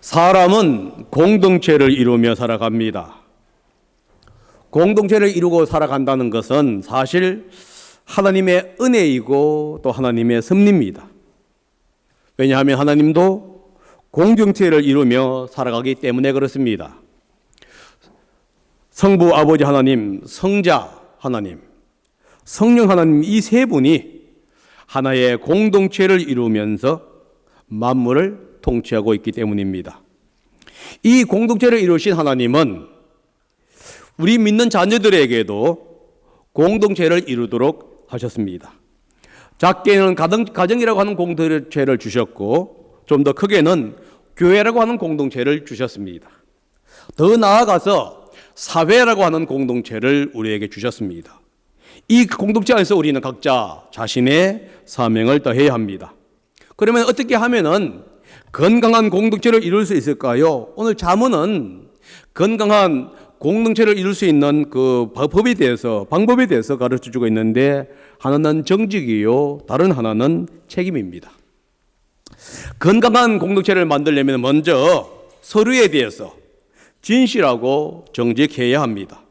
사람은 공동체를 이루며 살아갑니다. 공동체를 이루고 살아간다는 것은 사실 하나님의 은혜이고 또 하나님의 섭리입니다. 왜냐하면 하나님도 공동체를 이루며 살아가기 때문에 그렇습니다. 성부 아버지 하나님, 성자 하나님, 성령 하나님 이 세 분이 하나의 공동체를 이루면서 만물을 통치하고 있기 때문입니다. 이 공동체를 이루신 하나님은 우리 믿는 자녀들에게도 공동체를 이루도록 하셨습니다. 작게는 가정, 가정 이라고 하는 공동체를 주셨고 좀 더 크게는 교회라고 하는 공동체를 주셨습니다. 더 나아가서 사회라고 하는 공동체를 우리에게 주셨습니다. 이 공동체 안에서 우리는 각자 자신의 사명을 더해야 합니다. 그러면 어떻게 하면은 건강한 공동체를 이룰 수 있을까요? 오늘 자문은 건강한 공동체를 이룰 수 있는 그 법에 대해서 방법에 대해서 가르쳐 주고 있는데 하나는 정직이요, 다른 하나는 책임입니다. 건강한 공동체를 만들려면 먼저 서로에 대해서 진실하고 정직해야 합니다.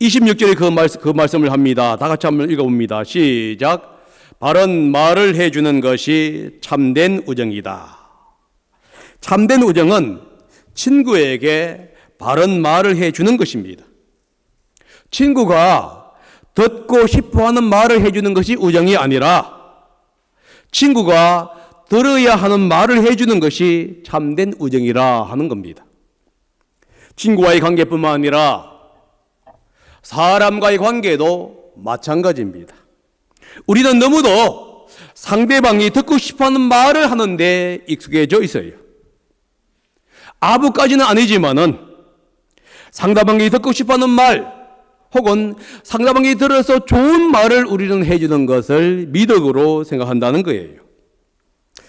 26절에 그, 말씀, 그 말씀을 합니다. 다 같이 한번 읽어봅니다. 시작. 바른 말을 해주는 것이 참된 우정이다. 참된 우정은 친구에게 바른 말을 해주는 것입니다. 친구가 듣고 싶어 하는 말을 해주는 것이 우정이 아니라 친구가 들어야 하는 말을 해주는 것이 참된 우정이라 하는 겁니다. 친구와의 관계뿐만 아니라 사람과의 관계도 마찬가지입니다. 우리는 너무도 상대방이 듣고 싶어 하는 말을 하는데 익숙해져 있어요. 아부까지는 아니지만은 상대방이 듣고 싶어 하는 말 혹은 상대방이 들어서 좋은 말을 우리는 해주는 것을 미덕으로 생각한다는 거예요.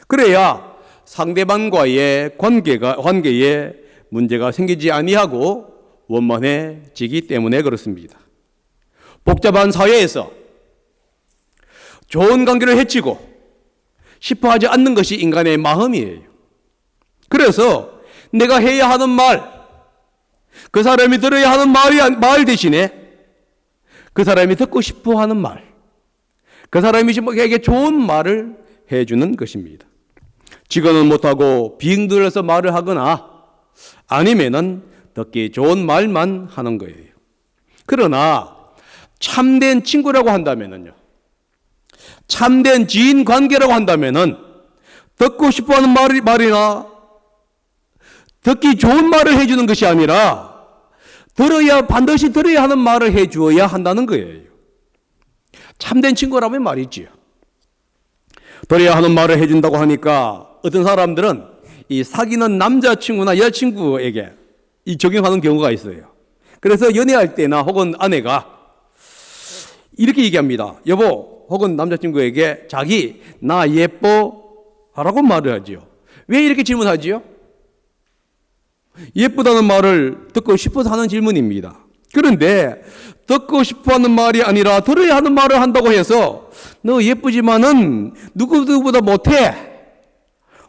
그래야 상대방과의 관계가, 관계에 문제가 생기지 아니하고 원만해지기 때문에 그렇습니다. 복잡한 사회에서 좋은 관계를 해치고 싶어 하지 않는 것이 인간의 마음이에요. 그래서 내가 해야 하는 말, 그 사람이 들어야 하는 말이, 말 대신에 그 사람이 듣고 싶어 하는 말, 그 사람이 에게 좋은 말을 해주는 것입니다. 직언은 못하고 빙들어서 말을 하거나 아니면은 듣기 좋은 말만 하는 거예요. 그러나 참된 친구라고 한다면은요. 참된 지인 관계라고 한다면은 듣고 싶어 하는 말이, 말이나 듣기 좋은 말을 해주는 것이 아니라 들어야, 반드시 들어야 하는 말을 해주어야 한다는 거예요. 참된 친구라면 말이지요. 들어야 하는 말을 해준다고 하니까 어떤 사람들은 이 사귀는 남자친구나 여자친구에게 이 적용하는 경우가 있어요. 그래서 연애할 때나 혹은 아내가 이렇게 얘기합니다. 여보, 혹은 남자친구에게 자기, 나 예뻐? 하라고 말을 하지요. 왜 이렇게 질문하지요? 예쁘다는 말을 듣고 싶어서 하는 질문입니다. 그런데 듣고 싶어 하는 말이 아니라 들어야 하는 말을 한다고 해서 너 예쁘지만은 누구누구보다 못해.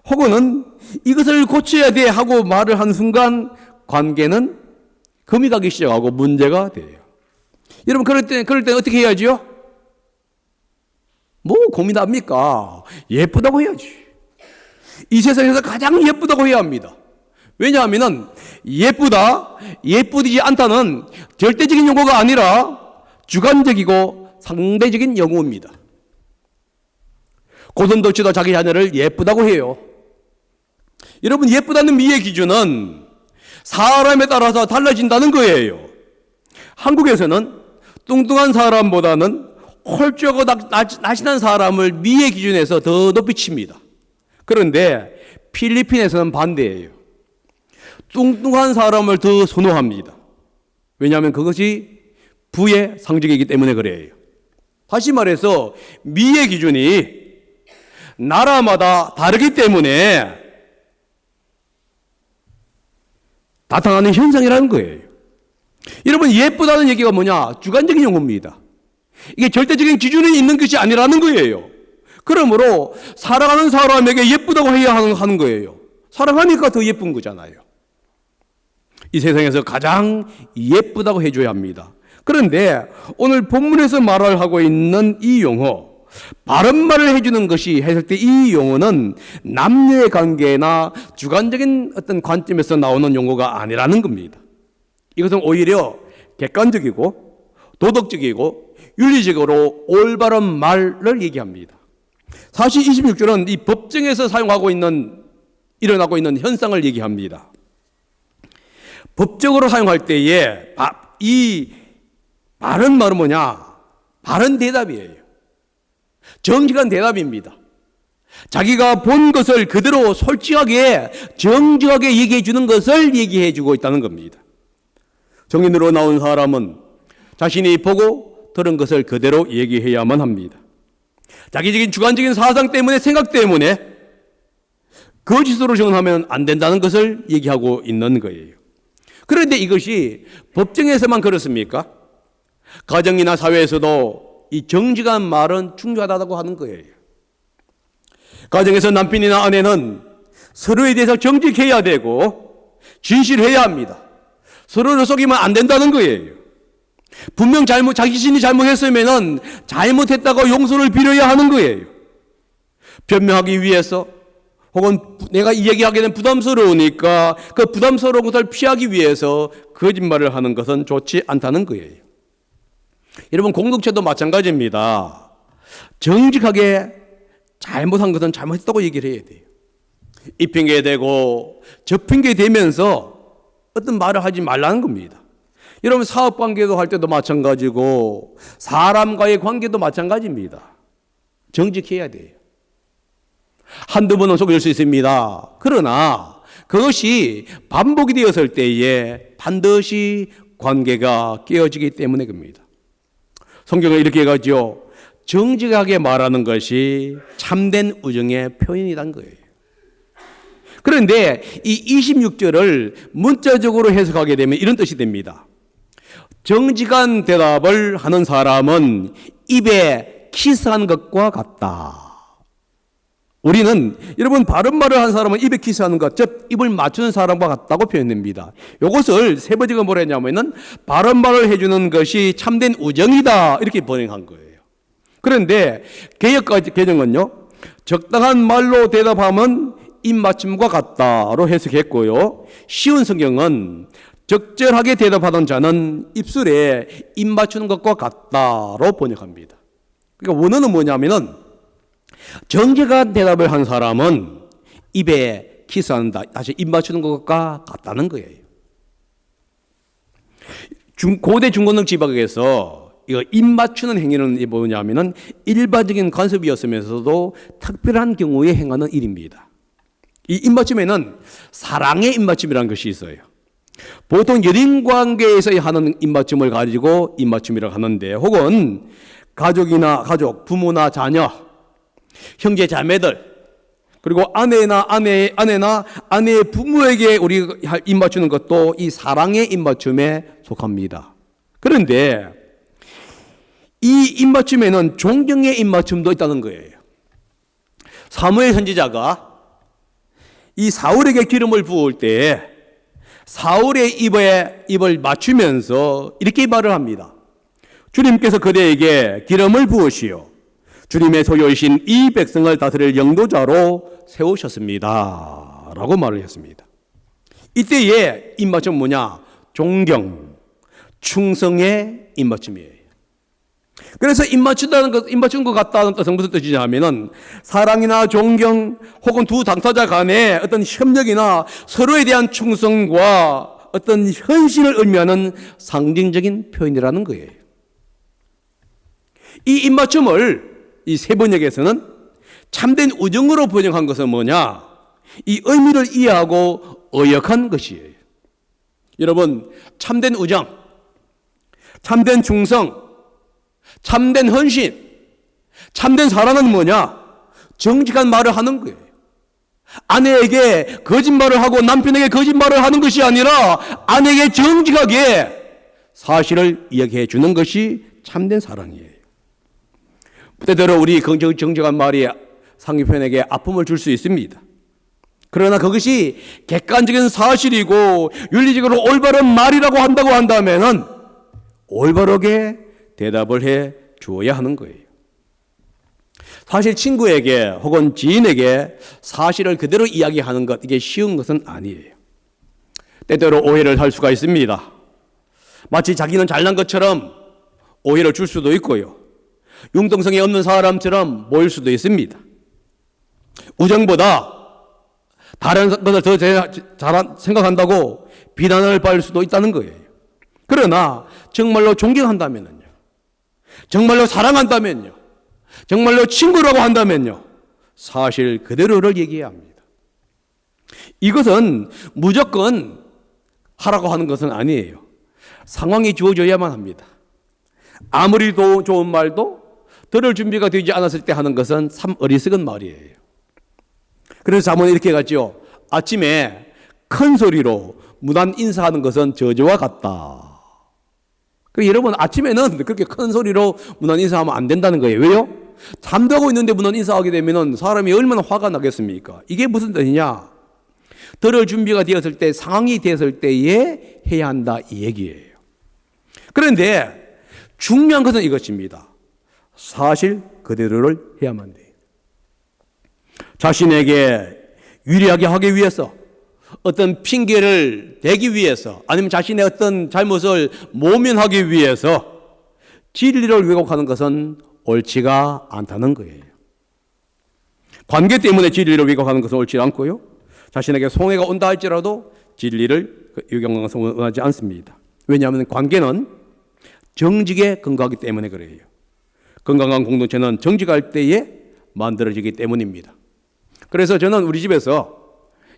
혹은 이것을 고쳐야 돼 하고 말을 한 순간 관계는 금이 가기 시작하고 문제가 돼요. 여러분 그럴 때 그럴 때 어떻게 해야지요? 뭐 고민합니까? 예쁘다고 해야지. 이 세상에서 가장 예쁘다고 해야 합니다. 왜냐하면은 예쁘다, 예쁘지 않다는 절대적인 용어가 아니라 주관적이고 상대적인 용어입니다. 고선도 치도 자기 자녀를 예쁘다고 해요. 여러분 예쁘다는 미의 기준은 사람에 따라서 달라진다는 거예요. 한국에서는 뚱뚱한 사람보다는 홀쭉하고 날씬한 사람을 미의 기준에서 더 높이 칩니다. 그런데 필리핀에서는 반대예요. 뚱뚱한 사람을 더 선호합니다. 왜냐하면 그것이 부의 상징이기 때문에 그래요. 다시 말해서 미의 기준이 나라마다 다르기 때문에 나타나는 현상이라는 거예요. 여러분, 예쁘다는 얘기가 뭐냐? 주관적인 용어입니다. 이게 절대적인 기준이 있는 것이 아니라는 거예요. 그러므로 사랑하는 사람에게 예쁘다고 해야 하는 거예요. 사랑하니까 더 예쁜 거잖아요. 이 세상에서 가장 예쁘다고 해줘야 합니다. 그런데 오늘 본문에서 말을 하고 있는 이 용어, 바른 말을 해주는 것이 했을 때 이 용어는 남녀의 관계나 주관적인 어떤 관점에서 나오는 용어가 아니라는 겁니다. 이것은 오히려 객관적이고 도덕적이고 윤리적으로 올바른 말을 얘기합니다. 사실 26조는 이 법정에서 사용하고 있는 일어나고 있는 현상을 얘기합니다. 법적으로 사용할 때에 이 바른 말은 뭐냐? 바른 대답이에요. 정직한 대답입니다. 자기가 본 것을 그대로 솔직하게 정직하게 얘기해 주는 것을 얘기해 주고 있다는 겁니다. 정인으로 나온 사람은 자신이 보고 들은 것을 그대로 얘기해야만 합니다. 자기적인 주관적인 사상 때문에 생각 때문에 거짓으로 정하면 안 된다는 것을 얘기하고 있는 거예요. 그런데 이것이 법정에서만 그렇습니까? 가정이나 사회에서도 이 정직한 말은 중요하다고 하는 거예요. 가정에서 남편이나 아내는 서로에 대해서 정직해야 되고 진실해야 합니다. 서로를 속이면 안 된다는 거예요. 분명 잘못, 자기 자신이 잘못했으면은 잘못했다고 용서를 빌어야 하는 거예요. 변명하기 위해서 혹은 내가 된 부담스러우니까 그 부담스러운 것을 피하기 위해서 거짓말을 하는 것은 좋지 않다는 거예요. 여러분, 공동체도 마찬가지입니다. 정직하게 잘못한 것은 잘못했다고 얘기를 해야 돼요. 이 핑계 대고 저 핑계 대면서 어떤 말을 하지 말라는 겁니다. 여러분 사업 관계도 할 때도 마찬가지고 사람과의 관계도 마찬가지입니다. 정직해야 돼요. 한두 번은 속일 수 있습니다. 그러나 그것이 반복이 되었을 때에 반드시 관계가 깨어지기 때문에 그럽니다. 성경은 이렇게 해가지고 정직하게 말하는 것이 참된 우정의 표현이란 거예요. 그런데 이 26절을 문자적으로 해석하게 되면 이런 뜻이 됩니다. 정직한 대답을 하는 사람은 입에 키스한 것과 같다. 우리는 여러분 바른 말을 한 사람은 입에 키스하는 것, 즉 입을 맞추는 사람과 같다고 표현됩니다. 이것을 세 번째가 뭐라 했냐면은 바른 말을 해주는 것이 참된 우정이다 이렇게 번역한 거예요. 그런데 개혁 개정은요 적당한 말로 대답하면 입맞춤과 같다로 해석했고요. 쉬운 성경은 적절하게 대답하던 자는 입술에 입 맞추는 것과 같다로 번역합니다. 그러니까 원어는 뭐냐면은 정직한 대답을 한 사람은 입에 키스한다. 다시 입 맞추는 것과 같다는 거예요. 중, 고대 중고등 지방에서 이거 입 맞추는 행위는 뭐냐면은 일반적인 관습이었으면서도 특별한 경우에 행하는 일입니다. 이 입맞춤에는 사랑의 입맞춤이라는 것이 있어요. 보통 연인 관계에서 하는 입맞춤을 가지고 입맞춤이라고 하는데 혹은 가족이나 가족, 부모나 자녀, 형제 자매들 그리고 아내나 아내 아내나 아내의 부모에게 우리 입맞추는 것도 이 사랑의 입맞춤에 속합니다. 그런데 이 입맞춤에는 존경의 입맞춤도 있다는 거예요. 사무엘 선지자가 이 사울에게 기름을 부을 때 사울의 입에 입을 맞추면서 이렇게 말을 합니다. 주님께서 그대에게 기름을 부으시오. 주님의 소유이신 이 백성을 다스릴 영도자로 세우셨습니다. 라고 말을 했습니다. 이때의 입맞춤 뭐냐? 존경, 충성의 입맞춤이에요. 그래서 입맞춘다는 것, 입맞춘 것 같다는 뜻은 무슨 뜻이냐면은 사랑이나 존경 혹은 두 당사자 간의 어떤 협력이나 서로에 대한 충성과 어떤 헌신을 의미하는 상징적인 표현이라는 거예요. 이 입맞춤을 이 세 번역에서는 참된 우정으로 번역한 것은 뭐냐? 이 의미를 이해하고 어역한 것이에요. 여러분, 참된 우정, 참된 충성, 참된 헌신, 참된 사랑은 뭐냐? 정직한 말을 하는 거예요. 아내에게 거짓말을 하고 남편에게 거짓말을 하는 것이 아니라 아내에게 정직하게 사실을 이야기해 주는 것이 참된 사랑이에요. 때때로 우리 정직한 말이 상대편에게 아픔을 줄 수 있습니다. 그러나 그것이 객관적인 사실이고 윤리적으로 올바른 말이라고 한다고 한다면은 올바르게 대답을 해 주어야 하는 거예요. 사실 친구에게 혹은 지인에게 사실을 그대로 이야기하는 것 이게 쉬운 것은 아니에요. 때때로 오해를 할 수가 있습니다. 마치 자기는 잘난 것처럼 오해를 줄 수도 있고요. 융통성이 없는 사람처럼 보일 수도 있습니다. 우정보다 다른 것을 더 잘 생각한다고 비난을 받을 수도 있다는 거예요. 그러나 정말로 존경한다면요. 정말로 사랑한다면요. 정말로 친구라고 한다면요. 사실 그대로를 얘기해야 합니다. 이것은 무조건 하라고 하는 것은 아니에요. 상황이 주어져야만 합니다. 아무리 도 좋은 말도 들을 준비가 되지 않았을 때 하는 것은 참 어리석은 말이에요. 그래서 자문 이렇게 갔죠. 아침에 큰 소리로 무난 인사하는 것은 저주와 같다. 그 여러분 아침에는 그렇게 큰 소리로 무난 인사하면 안 된다는 거예요. 왜요? 잠자고 있는데 무난 인사하게 되면 사람이 얼마나 화가 나겠습니까? 이게 무슨 뜻이냐? 들을 준비가 되었을 때 상황이 되었을 때에 해야 한다 이 얘기예요. 그런데 중요한 것은 이것입니다. 사실 그대로를 해야만 돼요. 자신에게 유리하게 하기 위해서 어떤 핑계를 대기 위해서 아니면 자신의 어떤 잘못을 모면하기 위해서 진리를 왜곡하는 것은 옳지가 않다는 거예요. 관계 때문에 진리를 왜곡하는 것은 옳지 않고요. 자신에게 송해가 온다 할지라도 진리를 유경하는 것은 원하지 않습니다. 왜냐하면 관계는 정직에 근거하기 때문에 그래요. 건강한 공동체는 정직할 때에 만들어지기 때문입니다. 그래서 저는 우리 집에서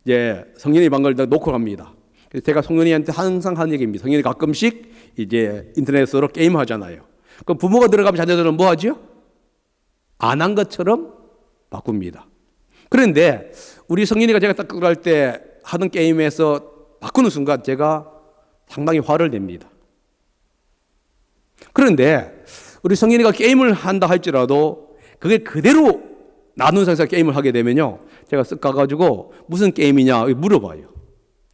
이제 성년이 방을 놓고 갑니다. 그래서 제가 성년이한테 항상 하는 얘기입니다. 성년이 가끔씩 이제 인터넷으로 게임 하잖아요. 그럼 부모가 들어가면 자녀들은 뭐 하죠? 안 한 것처럼 바꿉니다. 그런데 우리 성년이가 제가 딱 들어갈 때 하는 게임에서 바꾸는 순간 제가 상당히 화를 냅니다. 그런데 우리 성인이가 게임을 한다 할지라도 그게 그대로 나눈 상에서 게임을 하게 되면요. 제가 쓱 가가지고 무슨 게임이냐 물어봐요.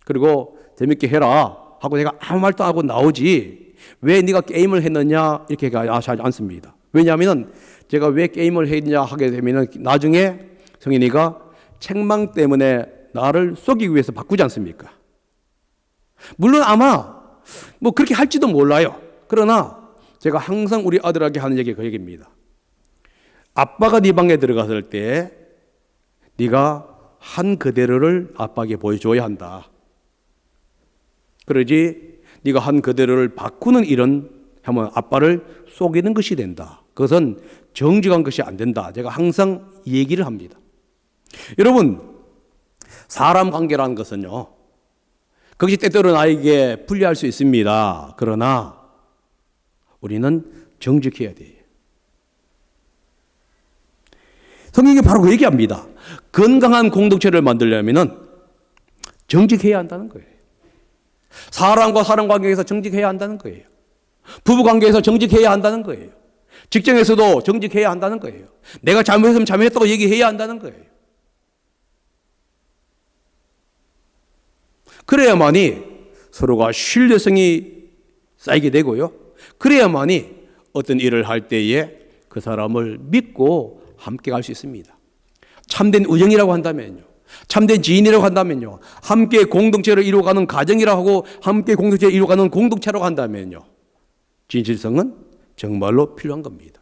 그리고 재밌게 해라 하고 제가 아무 말도 하고 나오지 왜 네가 게임을 했느냐 이렇게 하지 않습니다. 왜냐하면 제가 왜 게임을 했냐 하게 되면 나중에 성인이가 책망 때문에 나를 쏘기 위해서 바꾸지 않습니까? 물론 아마 뭐 그렇게 할지도 몰라요. 그러나 제가 항상 우리 아들에게 하는 얘기 그 얘기입니다. 아빠가 네 방에 들어갔을 때 네가 한 그대로를 아빠에게 보여줘야 한다. 그러지 네가 한 그대로를 바꾸는 일은 하면 아빠를 속이는 것이 된다. 그것은 정직한 것이 안 된다. 제가 항상 얘기를 합니다. 여러분 사람 관계라는 것은요. 그것이 때때로 나에게 불리할 수 있습니다. 그러나 우리는 정직해야 돼요. 성경이 바로 그 얘기합니다. 건강한 공동체를 만들려면 정직해야 한다는 거예요. 사람과 사람 관계에서 정직해야 한다는 거예요. 부부 관계에서 정직해야 한다는 거예요. 직장에서도 정직해야 한다는 거예요. 내가 잘못했으면 잘못했다고 얘기해야 한다는 거예요. 그래야만이 서로가 신뢰성이 쌓이게 되고요. 그래야만이 어떤 일을 할 때에 그 사람을 믿고 함께 갈 수 있습니다. 참된 우정이라고 한다면요. 참된 지인이라고 한다면요. 함께 공동체를 이루어가는 가정이라고 함께 공동체를 이루어가는 공동체라고 한다면요. 진실성은 정말로 필요한 겁니다.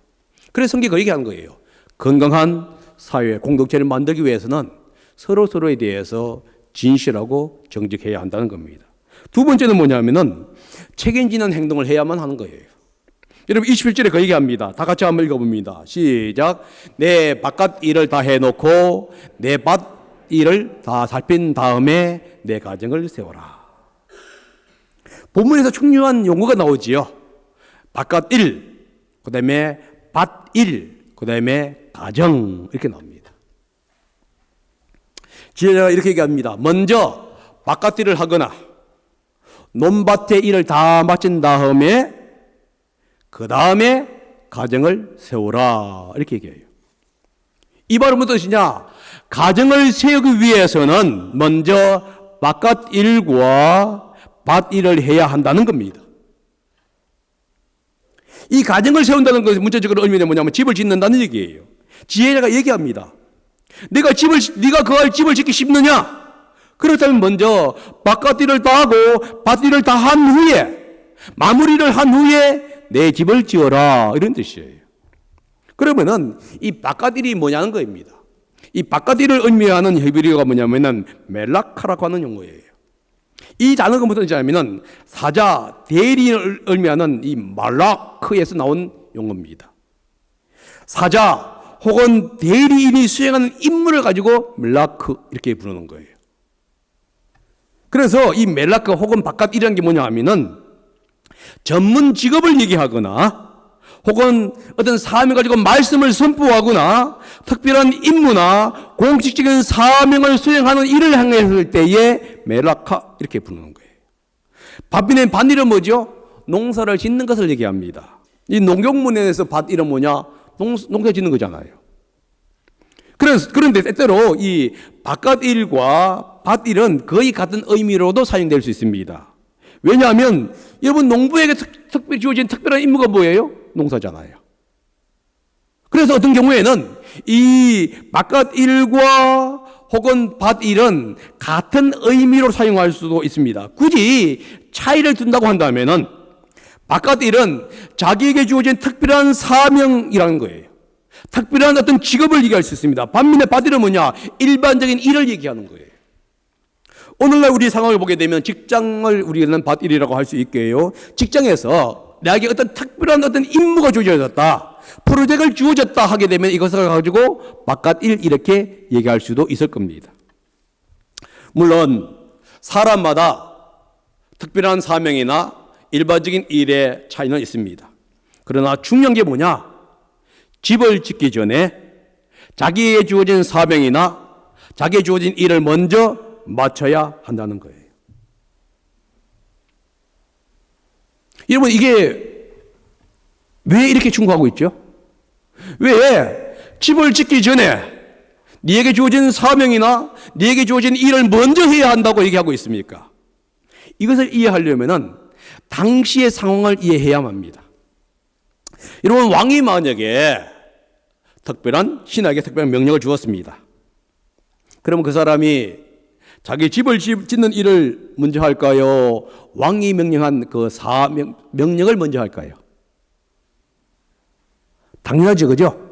그래서 성경이 얘기하는 거예요. 건강한 사회, 공동체를 만들기 위해서는 서로 서로에 대해서 진실하고 정직해야 한다는 겁니다. 두 번째는 뭐냐면은 책임지는 행동을 해야만 하는 거예요. 여러분 21절에 그 얘기합니다. 다 같이 한번 읽어봅니다. 시작. 내 바깥 일을 다 해놓고 내 밭 일을 다 살핀 다음에 내 가정을 세워라. 본문에서 중요한 용어가 나오지요. 바깥 일, 그 다음에 밭 일, 그 다음에 가정 이렇게 나옵니다. 제가 이렇게 얘기합니다. 먼저 바깥 일을 하거나 논밭의 일을 다 마친 다음에 그 다음에 가정을 세우라 이렇게 얘기해요. 이 말은 무슨 뜻이냐? 가정을 세우기 위해서는 먼저 바깥 일과 밭 일을 해야 한다는 겁니다. 이 가정을 세운다는 것이 문자적으로 의미는 뭐냐면 집을 짓는다는 얘기예요. 지혜자가 얘기합니다. 내가 집을 네가 그할 집을 짓기 쉽느냐? 그렇다면 먼저 바깥 일을 다 하고 밭 일을 다 한 후에 마무리를 한 후에 내 집을 지어라 이런 뜻이에요. 그러면은 이 바깥 일이 뭐냐는 거입니다. 이 바깥 일을 의미하는 히브리어가 뭐냐면은 멜라카라고 하는 용어예요. 이 단어가 무슨 뜻이냐면은 사자 대리인을 의미하는 이 말라크에서 나온 용어입니다. 사자 혹은 대리인이 수행하는 임무를 가지고 멜라크 이렇게 부르는 거예요. 그래서 이 멜라크 혹은 바깥 일이라는 게 뭐냐 하면은 전문 직업을 얘기하거나 혹은 어떤 사명을 가지고 말씀을 선포하거나 특별한 임무나 공식적인 사명을 수행하는 일을 행했을 때에 멜라카 이렇게 부르는 거예요. 밭비는 밭일은 뭐죠? 농사를 짓는 것을 얘기합니다. 이 농경문에서 밭일은 뭐냐? 농, 농사 짓는 거잖아요. 그래서, 그런데 때때로 이 바깥 일과 밭일은 거의 같은 의미로도 사용될 수 있습니다. 왜냐하면 여러분 농부에게 특, 특별히 주어진 특별한 임무가 뭐예요? 농사잖아요. 그래서 어떤 경우에는 이 바깥 일과 혹은 밭 일은 같은 의미로 사용할 수도 있습니다. 굳이 차이를 둔다고 한다면은 바깥 일은 자기에게 주어진 특별한 사명이라는 거예요. 특별한 어떤 직업을 얘기할 수 있습니다. 반면에 밭 일은 뭐냐? 일반적인 일을 얘기하는 거예요. 오늘날 우리 상황을 보게 되면 직장을 우리는 밭일이라고 할 수 있게요. 직장에서 나에게 어떤 특별한 어떤 임무가 주어졌다. 프로젝트를 주어졌다 하게 되면 이것을 가지고 바깥 일 이렇게 얘기할 수도 있을 겁니다. 물론 사람마다 특별한 사명이나 일반적인 일의 차이는 있습니다. 그러나 중요한 게 뭐냐? 집을 짓기 전에 자기에게 주어진 사명이나 자기에 주어진 일을 먼저 맞춰야 한다는 거예요. 여러분, 이게 왜 이렇게 충고하고 있죠? 왜 집을 짓기 전에 네게 주어진 사명이나 네게 주어진 일을 먼저 해야 한다고 얘기하고 있습니까? 이것을 이해하려면은 당시의 상황을 이해해야만 합니다. 여러분 왕이 만약에 특별한 신에게 특별한 명령을 주었습니다. 그러면 그 사람이 자기 집을 짓는 일을 먼저 할까요? 왕이 명령한 그 사명 명령을 먼저 할까요? 당연하죠, 그죠?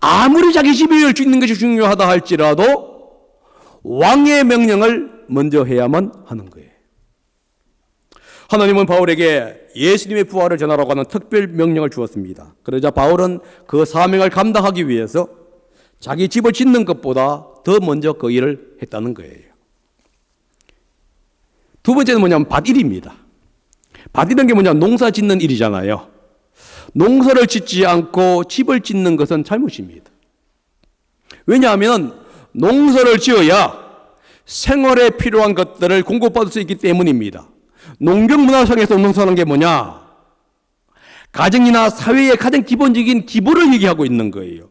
아무리 자기 집을 짓는 것이 중요하다 할지라도 왕의 명령을 먼저 해야만 하는 거예요. 하나님은 바울에게 예수님의 부활을 전하라고 하는 특별 명령을 주었습니다. 그러자 바울은 그 사명을 감당하기 위해서 자기 집을 짓는 것보다 더 먼저 그 일을 했다는 거예요. 두 번째는 뭐냐면 밭일입니다. 밭일은 게 뭐냐 농사 짓는 일이잖아요. 농사를 짓지 않고 집을 짓는 것은 잘못입니다. 왜냐하면 농사를 지어야 생활에 필요한 것들을 공급받을 수 있기 때문입니다. 농경 문화상에서 농사하는 게 뭐냐? 가정이나 사회의 가장 기본적인 기본을 얘기하고 있는 거예요.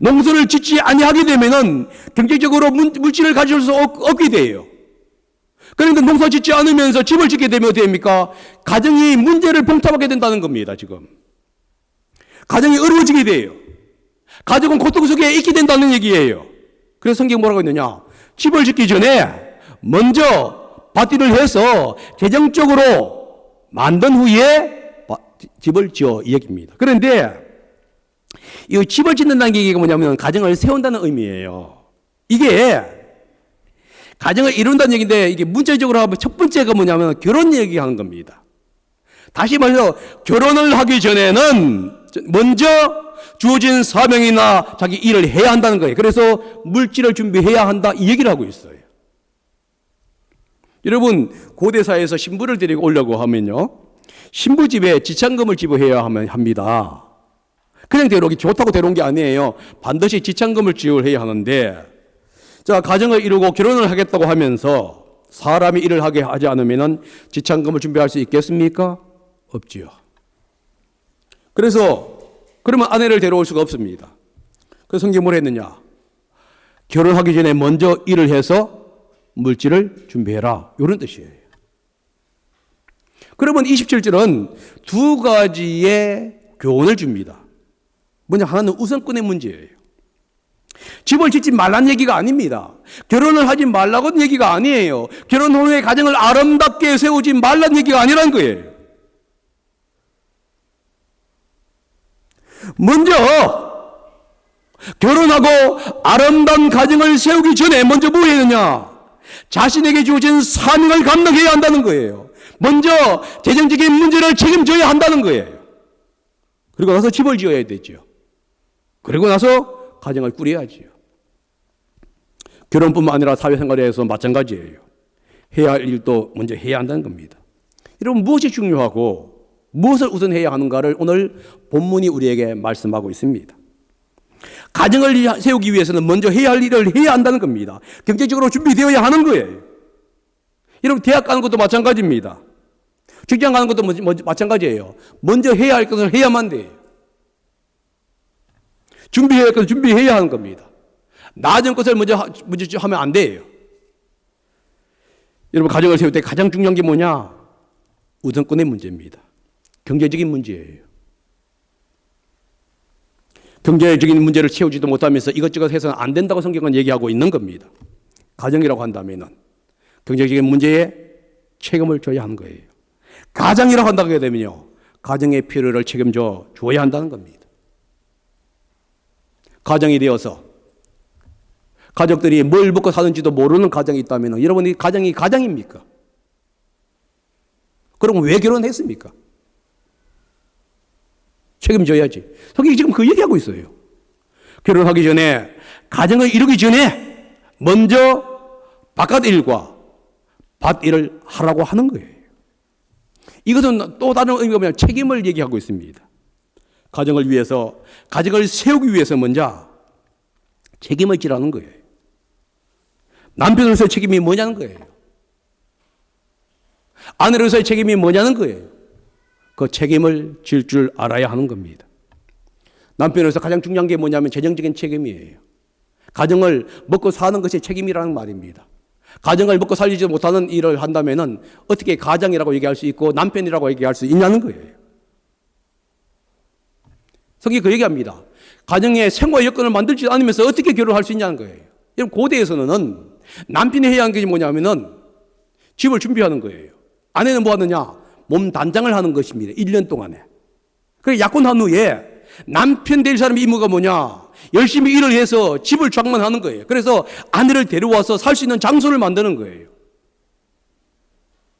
농사를 짓지 아니하게 되면은 경제적으로 물질을 가질 수 없 게 돼요. 그런데 농사 짓지 않으면서 집을 짓게 되면 어떻게 됩니까? 가정이 문제를 봉탑하게 된다는 겁니다, 지금. 가정이 어려워지게 돼요. 가족은 고통 속에 있게 된다는 얘기예요. 그래서 성경 뭐라고 했느냐? 집을 짓기 전에 먼저 밭일을 해서 재정적으로 만든 후에 집을 지어 이 얘기입니다. 그런데 이 집을 짓는다는 얘기가 뭐냐면 가정을 세운다는 의미예요. 이게 가정을 이룬다는 얘기인데 이게 문제적으로 하면 첫 번째가 뭐냐면 결혼 얘기하는 겁니다. 다시 말해서 결혼을 하기 전에는 먼저 주어진 사명이나 자기 일을 해야 한다는 거예요. 그래서 물질을 준비해야 한다 이 얘기를 하고 있어요. 여러분 고대사에서 신부를 데리고 오려고 하면요. 신부 집에 지창금을 지불해야 합니다. 그냥 데려오기 좋다고 데려온 게 아니에요. 반드시 지창금을 지불해야 하는데 자, 가정을 이루고 결혼을 하겠다고 하면서 사람이 일을 하게 하지 않으면 지창금을 준비할 수 있겠습니까? 없지요. 그래서 그러면 아내를 데려올 수가 없습니다. 그 성경 뭘 했느냐? 결혼하기 전에 먼저 일을 해서 물질을 준비해라. 이런 뜻이에요. 그러면 27절은 두 가지의 교훈을 줍니다. 먼저 하나는 우선권의 문제예요. 집을 짓지 말란 얘기가 아닙니다. 결혼을 하지 말라고 얘기가 아니에요. 결혼 후에 가정을 아름답게 세우지 말란 얘기가 아니란 거예요. 먼저 결혼하고 아름다운 가정을 세우기 전에 먼저 뭐 해야 되냐? 자신에게 주어진 사명을 감당해야 한다는 거예요. 먼저 재정적인 문제를 책임져야 한다는 거예요. 그리고 나서 집을 지어야 되죠. 그리고 나서 가정을 꾸려야지요. 결혼뿐만 아니라 사회생활에서 마찬가지예요. 해야 할 일도 먼저 해야 한다는 겁니다. 여러분 무엇이 중요하고 무엇을 우선해야 하는가를 오늘 본문이 우리에게 말씀하고 있습니다. 가정을 세우기 위해서는 먼저 해야 할 일을 해야 한다는 겁니다. 경제적으로 준비되어야 하는 거예요. 여러분 대학 가는 것도 마찬가지입니다. 직장 가는 것도 마찬가지예요. 먼저 해야 할 것을 해야만 돼요. 준비해야 할 것을 준비해야 하는 겁니다. 낮은 것을 먼저, 하- 먼저 하면 안 돼요. 여러분 가정을 세울 때 가장 중요한 게 뭐냐? 우선권의 문제입니다. 경제적인 문제예요. 경제적인 문제를 채우지도 못하면서 이것저것 해서는 안 된다고 성경은 얘기하고 있는 겁니다. 가정이라고 한다면은 경제적인 문제에 책임을 져야 하는 거예요. 가정이라고 한다고 되면요. 가정의 필요를 책임져 줘야 한다는 겁니다. 가정이 되어서 가족들이 뭘 먹고 사는지도 모르는 가정이 있다면 여러분이 가정이 가정입니까? 그럼 왜 결혼했습니까? 책임져야지. 성경이 지금 그 얘기하고 있어요. 결혼하기 전에, 가정을 이루기 전에, 먼저 바깥 일과 밭 일을 하라고 하는 거예요. 이것은 또 다른 의미가 뭐냐 책임을 얘기하고 있습니다. 가정을 위해서, 가정을 세우기 위해서 먼저 책임을 지라는 거예요. 남편으로서의 책임이 뭐냐는 거예요. 아내로서의 책임이 뭐냐는 거예요. 그 책임을 질 줄 알아야 하는 겁니다. 남편으로서 가장 중요한 게 뭐냐면 재정적인 책임이에요. 가정을 먹고 사는 것이 책임이라는 말입니다. 가정을 먹고 살리지 못하는 일을 한다면은 어떻게 가장이라고 얘기할 수 있고 남편이라고 얘기할 수 있냐는 거예요. 성경이 그 얘기합니다. 가정의 생활 여건을 만들지 않으면서 어떻게 결혼할 수 있냐는 거예요. 여러분 고대에서는 남편이 해야 하는 게 뭐냐면은 집을 준비하는 거예요. 아내는 뭐 하느냐? 몸 단장을 하는 것입니다. 1년 동안에. 그래 약혼한 후에 남편 될 사람의 임무가 뭐냐? 열심히 일을 해서 집을 장만하는 거예요. 그래서 아내를 데려와서 살 수 있는 장소를 만드는 거예요.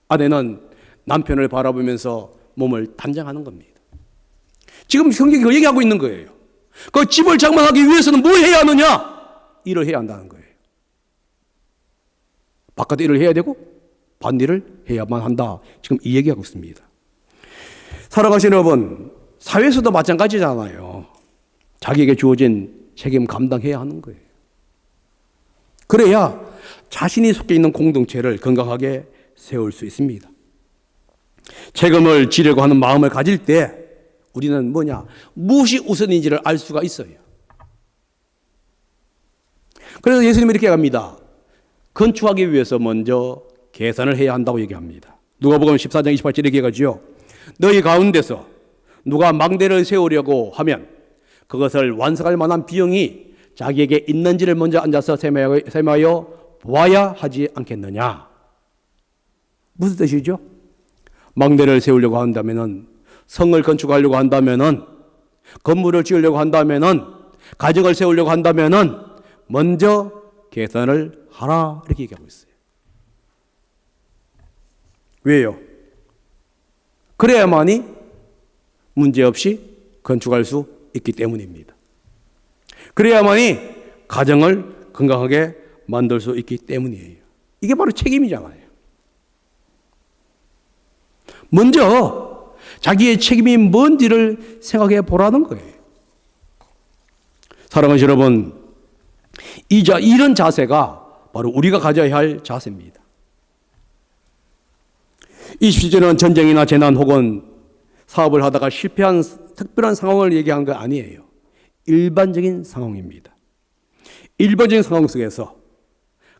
아내는 남편을 바라보면서 몸을 단장하는 겁니다. 지금 성경이 그 얘기하고 있는 거예요. 그 집을 장만하기 위해서는 뭘 해야 하느냐? 일을 해야 한다는 거예요. 바깥 일을 해야 되고 반일을 해야만 한다. 지금 이 얘기하고 있습니다. 살아가시는 여러분, 사회에서도 마찬가지잖아요. 자기에게 주어진 책임 감당해야 하는 거예요. 그래야 자신이 속해 있는 공동체를 건강하게 세울 수 있습니다. 책임을 지려고 하는 마음을 가질 때 우리는 뭐냐? 무엇이 우선인지를 알 수가 있어요. 그래서 예수님이 이렇게 합니다. 건축하기 위해서 먼저 계산을 해야 한다고 얘기합니다. 누가복음 14장 28절에 얘기하지요. 너희 가운데서 누가 망대를 세우려고 하면 그것을 완성할 만한 비용이 자기에게 있는지를 먼저 앉아서 세마여 보아야 하지 않겠느냐. 무슨 뜻이죠? 망대를 세우려고 한다면은 성을 건축하려고 한다면은 건물을 지으려고 한다면은 가정을 세우려고 한다면은 먼저 계산을 하라 이렇게 얘기하고 있어요. 왜요? 그래야만이 문제없이 건축할 수 있기 때문입니다. 그래야만이 가정을 건강하게 만들 수 있기 때문이에요. 이게 바로 책임이잖아요. 먼저 자기의 책임이 뭔지를 생각해 보라는 거예요. 사랑하는 여러분, 이런 자세가 바로 우리가 가져야 할 자세입니다. 20시절은 전쟁이나 재난 혹은 사업을 하다가 실패한 특별한 상황을 얘기한 거 아니에요. 일반적인 상황입니다. 일반적인 상황 속에서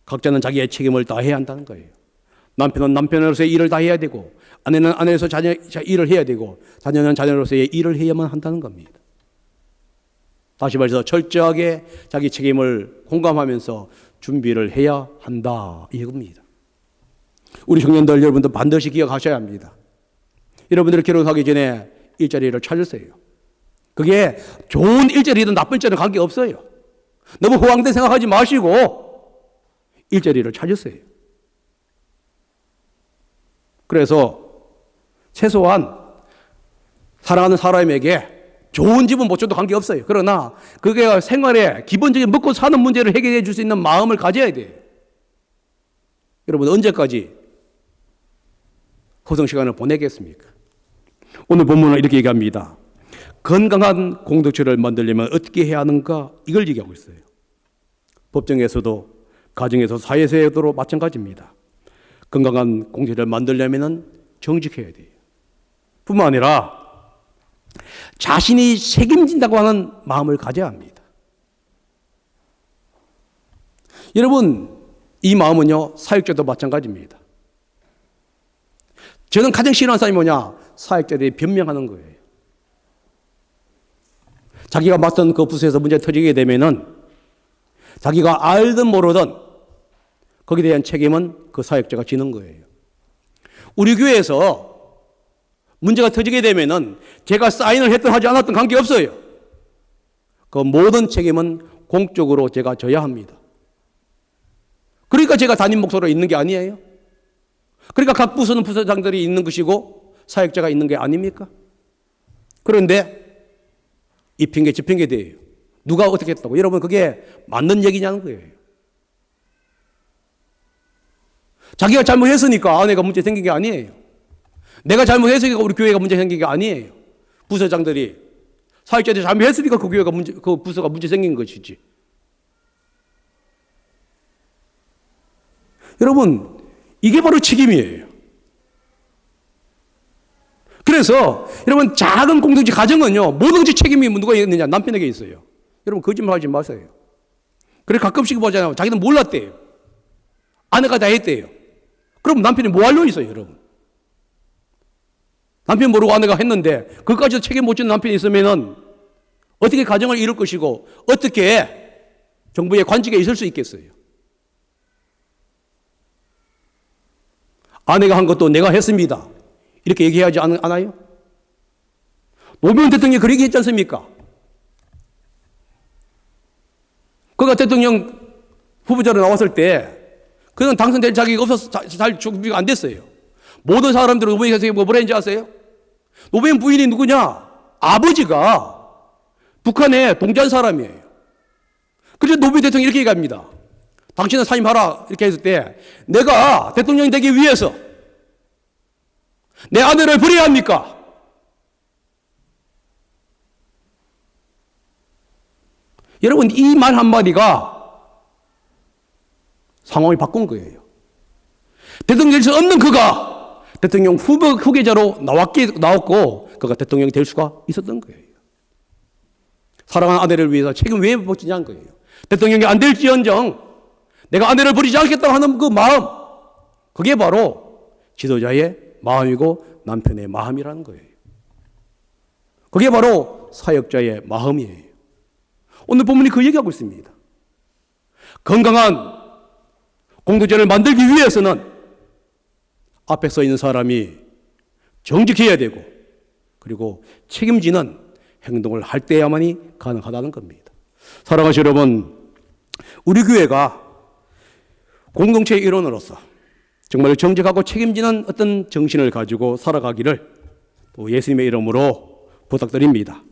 각자는 자기의 책임을 다해야 한다는 거예요. 남편은 남편으로서의 일을 다 해야 되고 아내는 아내로서 자녀 자- 일을 해야 되고 자녀는 자녀로서의 일을 해야만 한다는 겁니다. 다시 말해서 철저하게 자기 책임을 공감하면서 준비를 해야 한다 이겁니다. 우리 청년들 여러분들 반드시 기억하셔야 합니다. 여러분들이 결혼하기 전에 일자리를 찾으세요. 그게 좋은 일자리든 나쁜 일자리든 관계 없어요. 너무 호황된 생각하지 마시고 일자리를 찾으세요. 그래서 최소한 사랑하는 사람에게 좋은 집은 못 줘도 관계없어요. 그러나 그게 생활에 기본적인 먹고 사는 문제를 해결해 줄 수 있는 마음을 가져야 돼요. 여러분 언제까지 허송 시간을 보내겠습니까? 오늘 본문은 이렇게 얘기합니다. 건강한 공동체를 만들려면 어떻게 해야 하는가? 이걸 얘기하고 있어요. 법정에서도 가정에서 사회에서도 마찬가지입니다. 건강한 공동체를 만들려면 정직해야 돼요. 뿐만 아니라 자신이 책임진다고 하는 마음을 가져야 합니다. 여러분, 이 마음은요, 사역자도 마찬가지입니다. 저는 가장 싫어하는 사람이 뭐냐? 사역자들이 변명하는 거예요. 자기가 맡은 그 부서에서 문제 터지게 되면은 자기가 알든 모르든 거기에 대한 책임은 그 사역자가 지는 거예요. 우리 교회에서 문제가 터지게 되면은 제가 사인을 했든 하지 않았든 관계없어요. 그 모든 책임은 공적으로 제가 져야 합니다. 그러니까 제가 담임 목사로 있는 게 아니에요. 그러니까 각 부서는 부서장들이 있는 것이고 사역자가 있는 게 아닙니까? 그런데 이 핑계 저 핑계 대요. 누가 어떻게 했다고? 여러분 그게 맞는 얘기냐는 거예요. 자기가 잘못했으니까 아내가 문제 생긴 게 아니에요. 내가 잘못했으니까 우리 교회가 문제 생긴 게 아니에요. 부서장들이 사역자들이 잘못했으니까 그 교회가 문제, 그 부서가 문제 생긴 것이지. 여러분, 이게 바로 책임이에요. 그래서 여러분 작은 공동체 가정은요 뭐든지 책임이 누가 있느냐 남편에게 있어요. 여러분 거짓말하지 마세요. 그래 가끔씩 보잖아요. 자기는 몰랐대요. 아내가 다 했대요. 그럼 남편이 뭐 하려 있어요, 여러분? 남편 모르고 아내가 했는데 그까지 책임 못 지는 남편이 있으면은 어떻게 가정을 이룰 것이고 어떻게 정부의 관직에 있을 수 있겠어요? 아내가 한 것도 내가 했습니다. 이렇게 얘기하지 않, 않아요? 노무현 대통령이 그렇게 했지 않습니까? 그가 대통령 후보자로 나왔을 때 그는 당선될 자격이 없어서 자- 잘 준비가 안 됐어요. 모든 사람들은 노무현 선생님이 뭐라 했는지 아세요? 노무현 부인이 누구냐? 아버지가 북한의 동지한 사람이에요. 그래서 노무현 대통령이 이렇게 얘기합니다. 당신은 사임하라 이렇게 했을 때 내가 대통령이 되기 위해서 내 아내를 버려야 합니까? 여러분 이 말 한마디가 상황을 바꾼 거예요. 대통령일 수 없는 그가 대통령 후보 후계자로 나왔기, 나왔고 그가 대통령이 될 수가 있었던 거예요. 사랑하는 아내를 위해서 책임 왜 못 지냐는 거예요. 대통령이 안 될지언정 내가 아내를 버리지 않겠다고 하는 그 마음 그게 바로 지도자의 마음이고 남편의 마음이라는 거예요. 그게 바로 사역자의 마음이에요. 오늘 본문이 그 얘기하고 있습니다. 건강한 공동체를 만들기 위해서는 앞에 서 있는 사람이 정직해야 되고 그리고 책임지는 행동을 할 때야만이 가능하다는 겁니다. 사랑하시는 여러분, 우리 교회가 공동체의 일원으로서 정말 정직하고 책임지는 어떤 정신을 가지고 살아가기를 또 예수님의 이름으로 부탁드립니다.